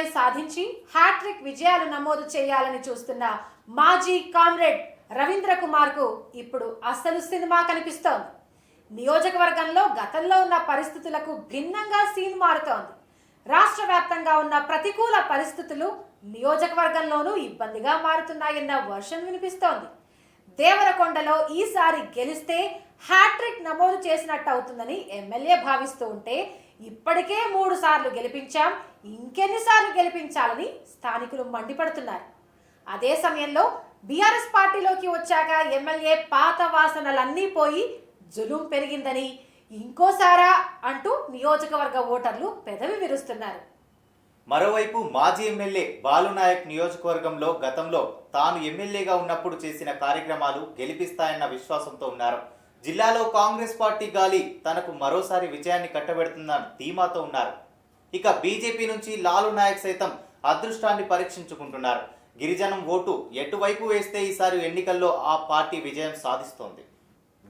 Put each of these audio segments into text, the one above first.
విజయం సాధించి హ్యాట్రిక్ విజయాలు నమోదు చేయాలని చూస్తున్న మాజీ కామ్రేడ్ రవీంద్ర కుమార్కు ఇప్పుడు అసలు సినిమా కనిపిస్తోంది. నియోజకవర్గంలో గతంలో ఉన్న పరిస్థితులకు భిన్నంగా సీన్ మారుతోంది. రాష్ట్ర వ్యాప్తంగా ఉన్న ప్రతికూల పరిస్థితులు నియోజకవర్గంలోనూ ఇబ్బందిగా మారుతున్నాయన్న వర్షన్ వినిపిస్తోంది. దేవరకొండలో ఈసారి గెలిస్తే హ్యాట్రిక్ నమోదు చేసినట్టు అవుతుందని ఎమ్మెల్యే భావిస్తూ ఉంటే ఇప్పటికే మూడు సార్లు గెలిపించాం ఇంకెన్నిసార్లు గెలిపించాలని స్థానికులు మండిపడుతున్నారు. అదే సమయంలో బీఆర్ఎస్ పార్టీలోకి వచ్చాక ఎమ్మెల్యే పాత వాసనలన్నీ పోయి జులుం పెరిగిందని ఇంకోసారా అంటూ నియోజకవర్గ ఓటర్లు పెదవి విరుస్తున్నారు. మరోవైపు మాజీ ఎమ్మెల్యే బాలునాయక్ నియోజకవర్గంలో గతంలో తాను ఎమ్మెల్యేగా ఉన్నప్పుడు చేసిన కార్యక్రమాలు గెలిపిస్తాయన్న విశ్వాసంతో ఉన్నారు. జిల్లాలో కాంగ్రెస్ పార్టీ గాలి తనకు మరోసారి విజయాన్ని కట్టబెడుతుందని ధీమాతో ఉన్నారు. ఇక బీజేపీ నుంచి లాలు నాయక్ సైతం అదృష్టాన్ని పరీక్షించుకుంటున్నారు. గిరిజనం ఓటు ఎటువైపు వేస్తే ఈసారి ఎన్నికల్లో ఆ పార్టీ విజయం సాధిస్తోంది.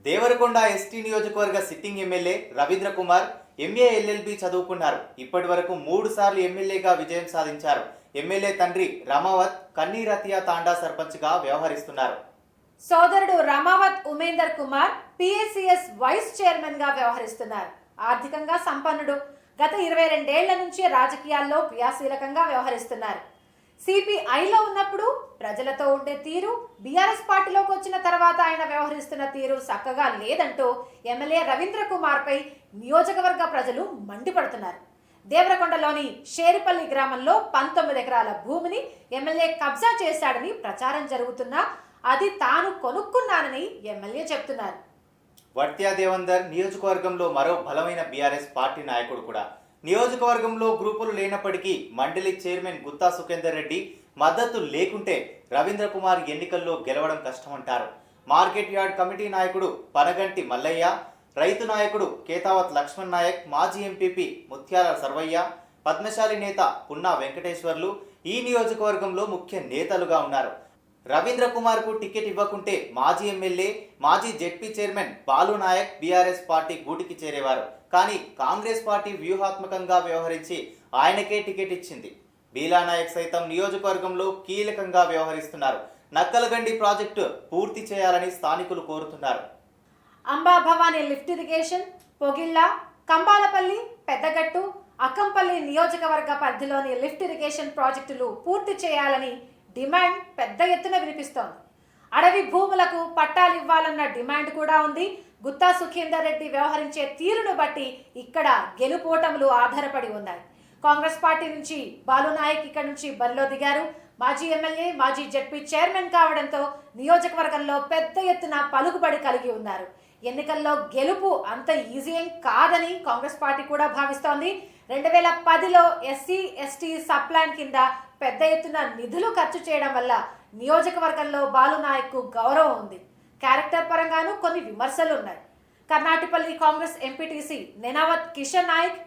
దేవరకొండ ఎస్టీ నియోజకవర్గ sitting MLA Ravindra Kumar MA LLB చదువుకున్నారు. ఇప్పటి వరకు మూడు సార్లు ఎమ్మెల్యేగా విజయం సాధించారు. ఎమ్మెల్యే తండ్రి రమావత్ కన్నీరతియా తాండా సర్పంచ్గా వ్యవహరిస్తున్నారు. సోదరుడు రమావత్ ఉమేందర్ కుమార్ పిఎస్సిఎస్ వైస్ చైర్మన్గా వ్యవహరిస్తున్నారు. ఆర్థికంగా సంపన్నుడు. గత ఇరవై రెండేళ్ళ నుంచి రాజకీయాల్లో క్రియాశీలకంగా వ్యవహరిస్తున్నారు. సిపిఐలో ఉన్నప్పుడు ప్రజలతో ఉండే తీరు బీఆర్ఎస్ పార్టీలోకి వచ్చిన తర్వాత ఆయన వ్యవహరిస్తున్న తీరు చక్కగా లేదంటూ ఎమ్మెల్యే రవీంద్ర కుమార్పై నియోజకవర్గ ప్రజలు మండిపడుతున్నారు. దేవరకొండలోని షేరిపల్లి గ్రామంలో పంతొమ్మిది ఎకరాల భూమిని ఎమ్మెల్యే కబ్జా చేశాడని ప్రచారం జరుగుతున్నా అది తాను కొనుక్కున్నానని ఎమ్మెల్యే చెప్తున్నారు. వర్త్యా దేవందర్ నియోజకవర్గంలో మరో బలమైన బీఆర్ఎస్ పార్టీ నాయకుడు కూడా నియోజకవర్గంలో గ్రూపులు లేనప్పటికీ మండలి చైర్మన్ గుత్తా సుఖేందర్ రెడ్డి మద్దతు లేకుంటే రవీంద్ర కుమార్ ఎన్నికల్లో గెలవడం కష్టమంటారు. మార్కెట్ యార్డ్ కమిటీ నాయకుడు పనగంటి మల్లయ్య రైతు నాయకుడు కేతావత్ లక్ష్మణ్ నాయక్ మాజీ ఎంపీపీ ముత్యాల సర్వయ్య పద్మశాలి నేత పున్నా వెంకటేశ్వర్లు ఈ నియోజకవర్గంలో ముఖ్య నేతలుగా ఉన్నారు. రవీంద్ర కుమార్కు టికెట్ ఇవ్వకుంటే మాజీ ఎమ్మెల్యే మాజీ ZP chairman Balu Naik BRS party గూటికి చేరేవారు. కానీ కాంగ్రెస్ పార్టీ వ్యూహాత్మకంగా వ్యవహరించి ఆయనకే టికెట్ ఇచ్చింది. బీలా నాయక్ సైతం నియోజకవర్గంలో కీలకంగా వ్యవహరిస్తున్నారు. నక్కలగండి ప్రాజెక్టు పూర్తి చేయాలని స్థానికులు కోరుతున్నారు. అంబా భవానీ లిఫ్ట్ ఇరిగేషన్ పొగిళ్ళ కంబాలపల్లి పెద్దగట్టు అక్కంపల్లి నియోజకవర్గ పరిధిలోని లిఫ్ట్ ఇరిగేషన్ ప్రాజెక్టులు పూర్తి చేయాలని డిమాండ్ పెద్ద ఎత్తున వినిపిస్తోంది. అడవి భూములకు పట్టాలు ఇవ్వాలన్న డిమాండ్ కూడా ఉంది. గుత్తా సుఖేందర్ రెడ్డి వ్యవహరించే తీరును బట్టి ఇక్కడ గెలుపోటములు ఆధారపడి ఉన్నాయి. కాంగ్రెస్ పార్టీ నుంచి బాలునాయక్ ఇక్కడ నుంచి బరిలో దిగారు. మాజీ ఎమ్మెల్యే మాజీ జడ్పీ చైర్మన్ కావడంతో నియోజకవర్గంలో పెద్ద ఎత్తున పలుకుబడి కలిగి ఉన్నారు. ఎన్నికల్లో గెలుపు అంత ఈజీ ఏం కాదని కాంగ్రెస్ పార్టీ కూడా భావిస్తోంది. రెండు వేల పదిలో ఎస్సీ ఎస్టీ సబ్ ప్లాన్ కింద పెద్ద ఎత్తున నిధులు ఖర్చు చేయడం వల్ల నియోజకవర్గంలో బాలునాయక్కు గౌరవం ఉంది. క్యారెక్టర్ పరంగాను కొన్ని విమర్శలు ఉన్నాయి Karnatipalli Congress MPTC Nenavath Kishan Naik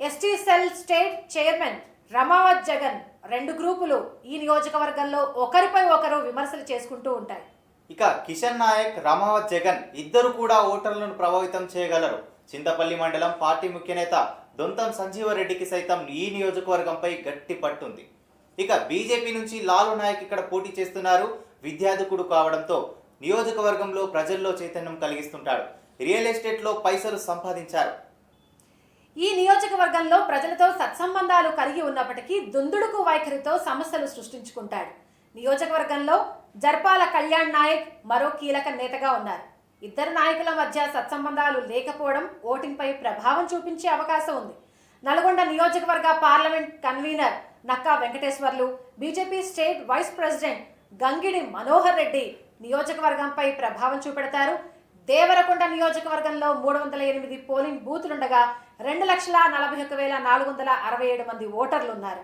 ST cell state chairman Ramavath Jagan రెండు గ్రూపులు ఈ నియోజకవర్గంలో ఒకరిపై ఒకరు విమర్శలు చేసుకుంటూ ఉంటాయి. ఇక కిషన్ నాయక్ రమావత్ జగన్ ఇద్దరు కూడా ఓటర్లను ప్రభావితం చేయగలరు. చింతపల్లి మండలం పార్టీ ముఖ్యనేత దొంతం సంజీవరెడ్డికి సైతం ఈ నియోజకవర్గంపై గట్టి పట్టుంది. ఇక బీజేపీ నుంచి లాలు నాయక్ ఇక్కడ పోటీ చేస్తున్నారు. విద్యార్థికుడు కావడంతో నియోజకవర్గంలో ప్రజల్లో చైతన్యం కలిగిస్తుంటాడు. రియల్ ఎస్టేట్లో పైసలు సంపాదించారు. ఈ నియోజకవర్గంలో ప్రజలతో సత్సంబంధాలు కలిగి ఉన్నప్పటికీ దుందుడుకు వైఖరితో సమస్యలు సృష్టించుకుంటాడు. నియోజకవర్గంలో జర్పాల కళ్యాణ్ నాయక్ మరో కీలక నేతగా ఉన్నారు. ఇద్దరు నాయకుల మధ్య సత్సంబంధాలు లేకపోవడం ఓటింగ్పై ప్రభావం చూపించే అవకాశం ఉంది. నల్గొండ నియోజకవర్గ parliament convener Nakka Venkateswarlu BJP state vice president Gangidi Manohar Reddy నియోజకవర్గంపై ప్రభావం చూపెడతారు. దేవరకొండ నియోజకవర్గంలో మూడు వందల ఎనిమిది పోలింగ్ బూతులుండగా రెండు లక్షల నలభై ఒక వేల నాలుగు వందల అరవై ఏడు మంది ఓటర్లు ఉన్నారు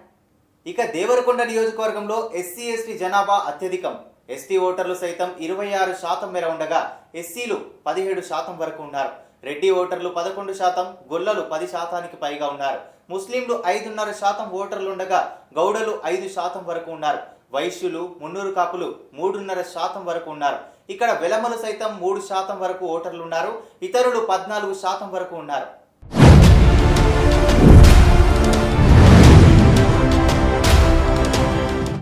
ఇక దేవరకొండ నియోజకవర్గంలో ఎస్సీ ఎస్టీ జనాభా అత్యధికం. ఎస్టీ ఓటర్లు సైతం ఇరవై ఆరు శాతం మేర ఉండగా ఎస్సీలు పదిహేడు శాతం వరకు ఉన్నారు. రెడ్డి ఓటర్లు పదకొండు శాతం గొల్లలు పది శాతానికి పైగా ఉన్నారు. ముస్లింలు ఐదున్నర శాతం ఓటర్లు ఉండగా గౌడలు ఐదు శాతం వరకు ఉన్నారు. వైశ్యులు మున్నూరు కాపులు మూడున్నర శాతం వరకు ఉన్నారు. ఇక్కడ వెలమలు సైతం మూడు శాతం వరకు ఓటర్లు ఉన్నారు. ఇతరులు పద్నాలుగు శాతం వరకు ఉన్నారు.